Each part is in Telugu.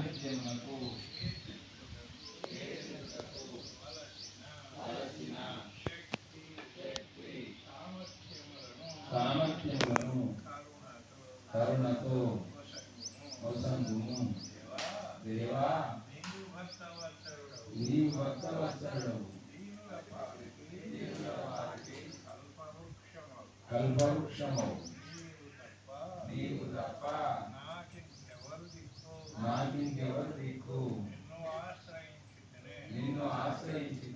సాన్నిధ్యమునకు సామర్థ్యములను కరుణతో వసంతుము దేవా నీ భక్తవత్సరుడు కల్పవృక్షమవు. నీవు తప్ప నాకింకెవరు దిక్కు నిన్ను ఆశ్రయించి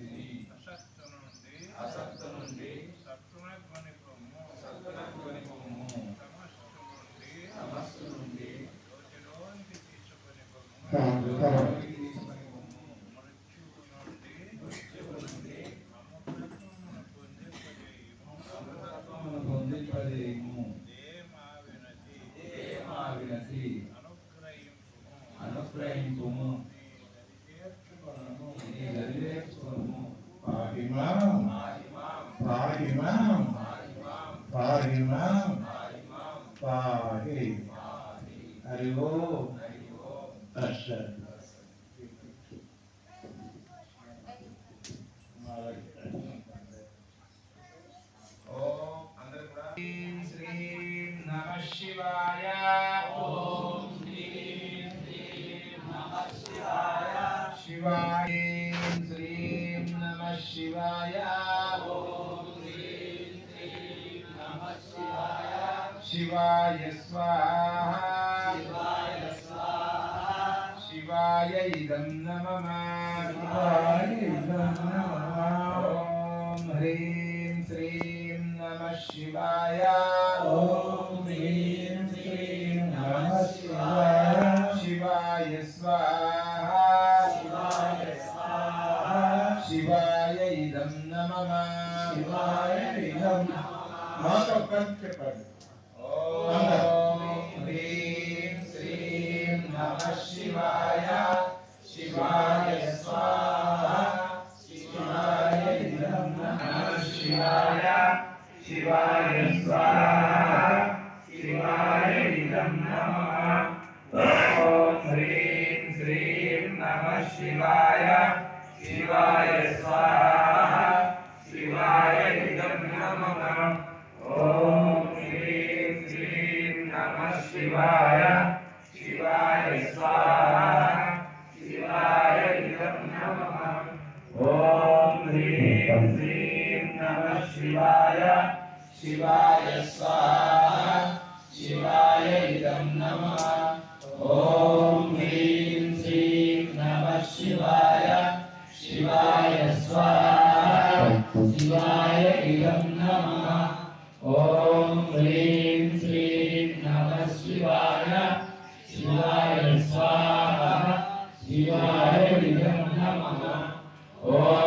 అసక్త నుండి పాహిమాం మాహిమాం పాహిమాం మాహిమాం పాహిమాం మాహిమాం పాహి హరి ఓ హరి ఓం తస్సత్ ఓం అందరూ కూడా శ్రీం శివాయ స్వాహ శివాయ ఇదం నమః నమః. ఓం హ్రీం శ్రీం నమ శివాయ ఓం హ్రీం శ్రీం నమః శివాయ. శివాయ స్వాహ శివాయ ఇదం నమః శివాయ ఇదం కలిసి చెప్పండి ఓం హ్రీం శ్రీం నమ శివాయ శివాయ శ్రీం నమ శివాయ శివాయ స్వాహ శివాయ ఇదం నమ ఓం హ్రీం శ్రీం నమ శివాయ శివాయ స్వాహ శివాయ ఇదం నమ ఓం హ్రీం శ్రీం నమ శివాయ శివాయ స్వాహ శివాయ ఇదం నమ ఓం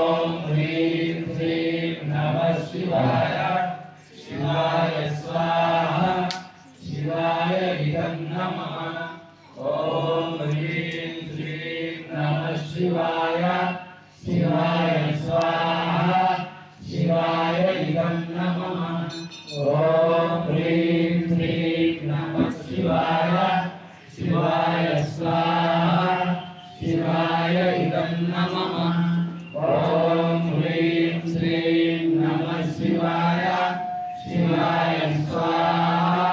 నమ శివాయ శివాయ స్వాహ శివాయ ఇదం నమః ఓం హ్రీం శ్రీం నమ శివాయ శివాయ స్వాహ శివాయ ఇదం నమః ఓం హ్రీం శ్రీం నమ శివాయ శివాయ స్వాహ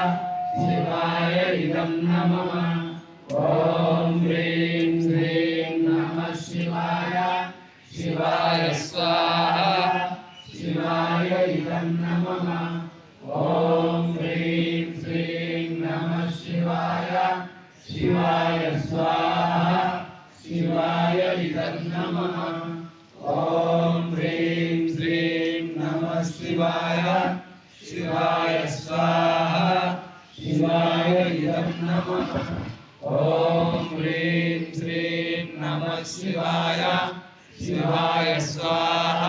శివాయ ఇదం నమః ఓం శివాయ స్వాహ. శివాయ ఇదం నమః. ఓం హ్రీం శ్రీం నమ శివాయ. శివాయ స్వాహ. శివాయ ఇదం నమః. ఓం హ్రీం శ్రీం నమ శివాయ. శివాయ స్వాహ. శివాయ ఇదం నమః. ఓం హ్రీం శ్రీం నమ శివాయ స్వాహ.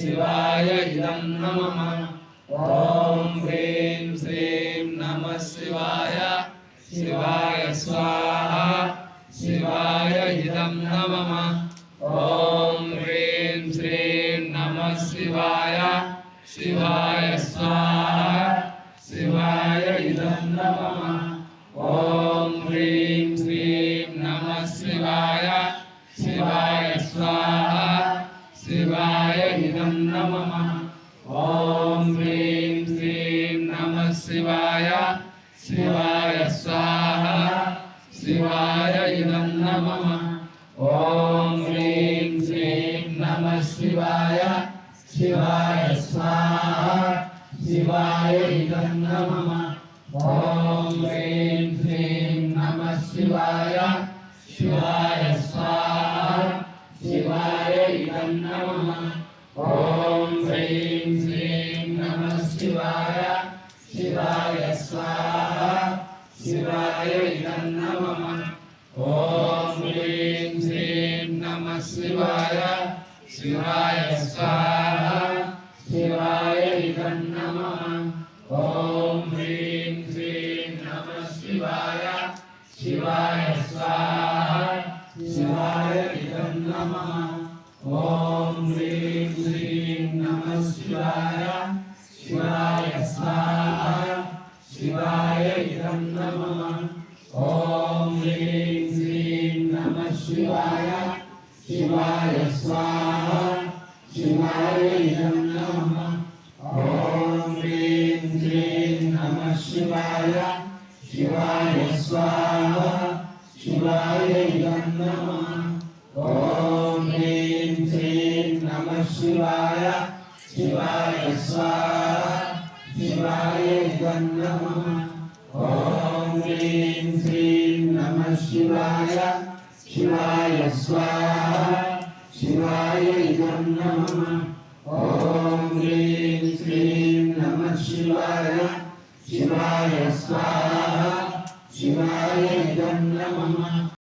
శివాయ ఇదం నమః. ఓం హ్రీం శ్రీం నమ శివాయ. శివాయ స్వాహ. శివాయ ఇదం నమః. ఓం హ్రీం శ్రీం నమ శివాయ. శివాయ ఇదం నమః ఓం హ్రీం శ్రీం నమః శివాయ శివాయ స్వాహా శివాయ ఇదం నమః ఓం హ్రీం శ్రీం నమః శివాయ శివాయ స్వాహా శివాయ ఇదం నమః ఓం హ్రీం శ్రీం నమః శివాయ శివాయ స్వాహా శివాయ ఇదం నమః ఓం హ్రీం శ్రీం నమః శివాయ. శివాయ స్వాహా. శివాయ ఇదం నమః. ఓం శ్రీం నమః శివాయ శివాయ స్వాహా శివాయ ఇదం నమః ఓం హ్రీం శ్రీం నమః శివాయ